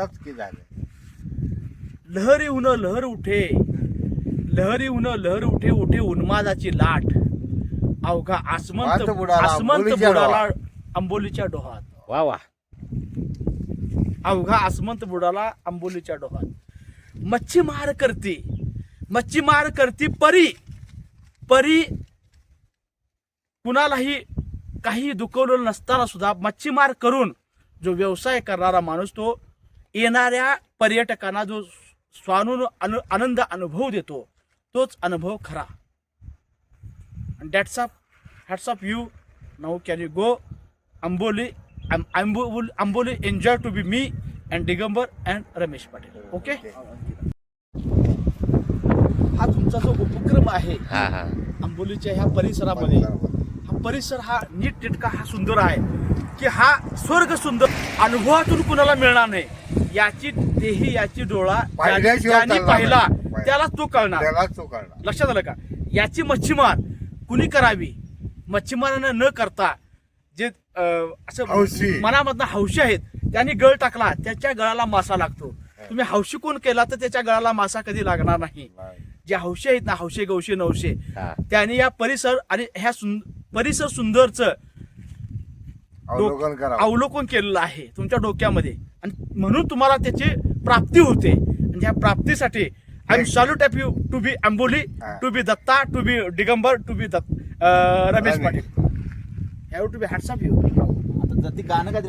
आताच की झालं? लहरी उन लहर उठे. लहरी उन लहर उठे उठे उन्मादाची लाट. अवघा आसमंत वात बुडाला आसमंत आंबोलीच्या बुडाला आंबोलीच्या डोहात. वा वा. अवघा आसमंत बुडाला आंबोलीच्या डोहात. मच्छीमार करती. मच्छीमार करती परी. परी कुणालाही काही दुखवलेलं नसताना सुद्धा मच्छीमार करून जो व्यवसाय करणारा माणूस तो येणाऱ्या पर्यटकांना जो स्वानु अनु आनंद अनुभव देतो तोच अनुभव खरा. That's up hats off you now can you go Amboli Amboli Amboli enjoy to be me and Digambar and Ramesh Patil okay हा तुमचा जो उपक्रम आहे हा हा. आंबोलीच्या ह्या परिसरामध्ये हा परिसर हा नीट नेटका हा सुंदर आहे. की हा स्वर्ग सुंदर अनुभवातून कुणाला मिळणार नाही. याची देही याची डोळा ज्याने पाहिला. त्यालाच तो कळणार. लक्षात आलं का? याची मच्छीमार कुणी करावी? मच्छीमारानं न करता जे असं. मनामधनं हौशी आहेत त्यांनी गळ टाकला त्याच्या गळाला मासा लागतो. तुम्ही हौशी कोण केला तर त्याच्या गळाला मासा कधी लागणार नाही. जे हौशी आहेत ना हौशे गौशे नवशे त्यांनी या परिसर आणि ह्या परिसर सुंदरचं अवलोकन करा अवलोकन केलेलं आहे तुमच्या डोक्यामध्ये. आणि म्हणून तुम्हाला त्याची प्राप्ती होते. आणि ह्या प्राप्तीसाठी I am salute of you to be Amboli हा. To be Datta to be Digambar to be Datt Ramesh. Patil have to be hats off you आता जर ती गाणं काहीतरी